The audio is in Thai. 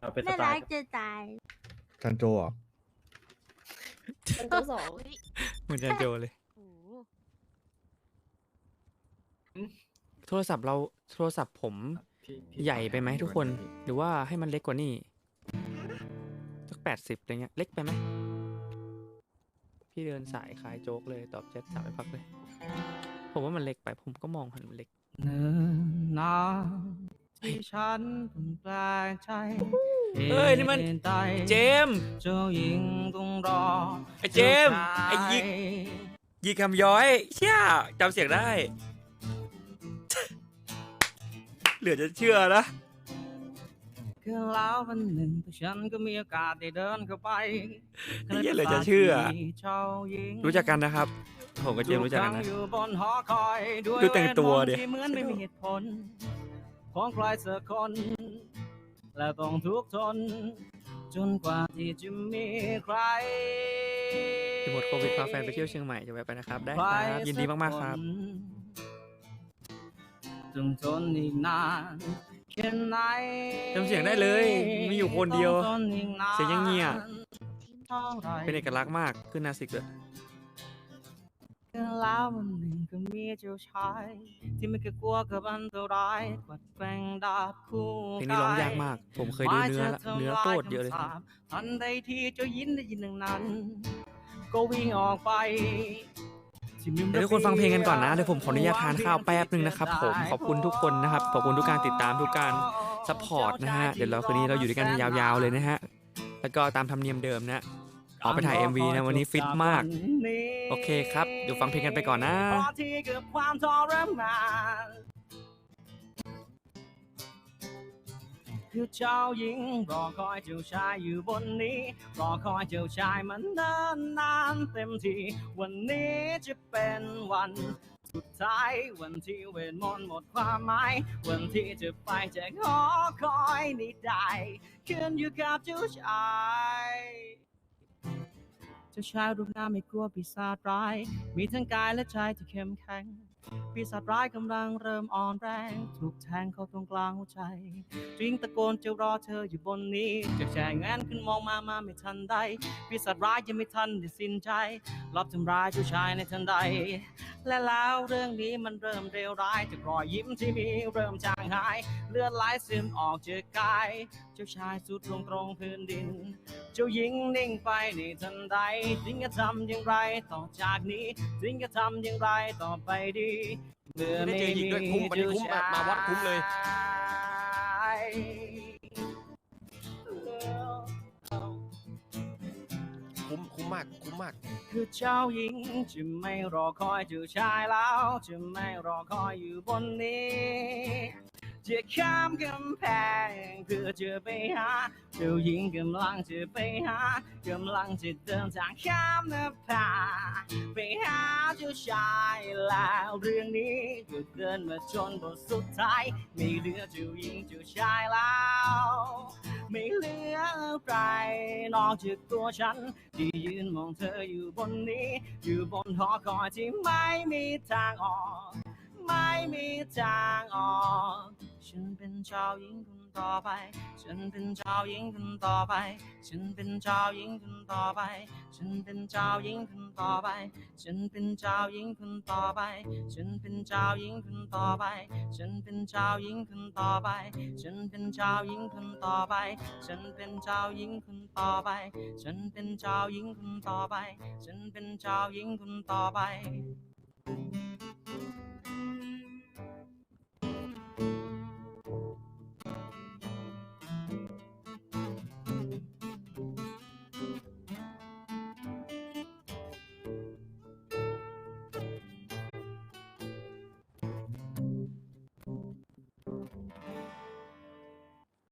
อ่าเป็นสน่าไตรัล์กจะตายจันโจเหรอะเป็นตัวสองเหมือนจันโจเลยโอ้โหโทรศัพท์เราโทรศัพท์ผมพี่พี่ใหญ่ไปไหมทุกคน หรือว่าให้มันเล็กกว่านี้สักแปดสิบอะไรเงี้ย เล็กไปไหมพี่เดินสายขายโจ๊กเลยตอบแชทสาวไปพักเลย ผมว่ามันเล็กไปผมก็มองเห็นมันเล็ก เนิ่นนาน ที่ฉันเพิ่งแปลกใจเอ้ยนี่มันเหตุใดเจมส์เจ้าหญิงต้องรอไอ้เจมส์ไอ้ยิกยีคำย้อยเชี่ยจำเสียงได้ เหลือจะเชื่อนะคือแล้ววันหนึ่งฉันก็มีโอกาสได้เดินเข้าไปไอ้เหี้ยเหลือจะเชื่อเจ้าหญิงรู้จักกันนะครับ ผมกับเจมส์รู้จักกันนะอยู่บนหอคอยด้วยดูแต่งตัวดิเว ของใครสักคน และต้องทุกข์ทน จนกว่าที่จะมีใครที่หมดโควิดพาแฟนไปเที่ยวเชียงใหม่จะแวะไปนะครับ ได้ครับ ยินดีมากๆครับต้องทนอีกนานแค่ไหนจำเสียงได้เลยมีอยู่คนเดียวต้องทนอีกนานเสียงยังเงียบเท่าไหร่เป็นเอกลักษณ์มากขึ้นหนาสิกเลย แล้ววันหนึ่งก็มีเจ้าชาย ที่ไม่เคยกลัวกับอันตรายกวัดแกว่งดาบคู่เพลงนี้ร้องยากมาก ผมเคยดูเนื้อละเนื้อโคตรเยอะเลยทันใดที่เจ้ายินได้ยินหนึ่งนั้น ก็วิ่งออกไปเดี๋ยวทุกคนฟังเพลงกันก่อนนะเดี๋ยวผมขออนุญาตทานข้าวแป๊บหนึ่งนะครับผมขอบคุณทุกคนนะครับขอบคุณทุกการติดตามทุกการซัพพอร์ตนะฮะเดี๋ยวเราคืนนี้เราอยู่ด้วยกันยาวๆเลยนะฮะแล้วก็ตามธรรมเนียมเดิมนะ ออกไปถ่าย MV นะวันนี้ฟิตมาก โอเคครับ เดี๋ยวฟังเพลงกันไปก่อนนะพอที่เกับความทรมานคือเจ้าหญิงรอคอยเจ้าชายอยู่บนนี้ รอคอยเจ้าชายมันเดินนานเต็มที วันนี้จะเป็นวันสุดท้าย วันที่เวทมนต์หมดความหมาย วันที่จะไปจากหอคอยนี้ได้ขึ้นอยู่กับเจ้าชาย เจ้าชายรูปงามไม่กลัวปีศาจร้าย มีทั้งกายและใจที่เข้มแข็ง ปีศาจร้ายกำลังเริ่มอ่อนแรง ถูกแทงเข้าตรงกลางหัวใจจริงตะโกนจะรอเธออยู่บนนี้จะแช่งแงนขึ้นมองมามาไม่ทันใดปีศาจร้ายยังไม่ทันได้สิ้นใจรอบทำร้ายเจ้าชายในทันใด และแล้วเรื่องนี้มันเริ่มเลวร้ายจากรอยยิ้มที่มีเริ่มจางหาย เลือดไหลซึมออกจากกาย เจ้าชายสุดลงตรงพื้นดิน เจ้าหญิงนิ่งไปในทันใดจึงจะทำอย่างไรต่อจากนี้จึงจะทำอย่างไรต่อไปดีเมื่อได้ไม่เจอหญิงด้วยคุ้มวันนี้คุ้มมามาวัดคุ้มเลย คุ้มคุ้มมาก คุ้มมาก คือเจ้าหญิงจะไม่รอคอยเจ้าชายแล้ว จะไม่รอคอยอยู่บนนี้จะข้ามกำแพงเพื่อจะไปหาเจ้าหญิงกำลังจะไปหากำลังจะเดินทางข้ามนภาไปหาเจ้ชายแล้วเรื่องนี้ก็เดินมาจนบทสุดท้ายไม่เหลือเจ้าหญิงเจ้าชายแล้ว ไม่เหลือใครนอกจากตัวฉัน ที่ยืนมองเธออยู่บนนี้ อยู่บนหอคอยที่ไม่มีทางออก ไม่มีทางออก ฉันเป็นเจ้าหญิงคนต่อไป ฉันเป็นเจ้าหญิงคนต่อไป ฉันเป็นเจ้าหญิงคนต่อไป ฉันเป็นเจ้าหญิงคนต่อไป ฉันเป็นเจ้าหญิงคนต่อไป ฉันเป็นเจ้าหญิงคนต่อไป ฉันเป็นเจ้าหญิงคนต่อไป ฉันเป็นเจ้าหญิงคนต่อไป ฉันเป็นเจ้าหญิงคนต่อไป ฉันเป็นเจ้าหญิงคนต่อไป ฉันเป็นเจ้าหญิงคนต่อไป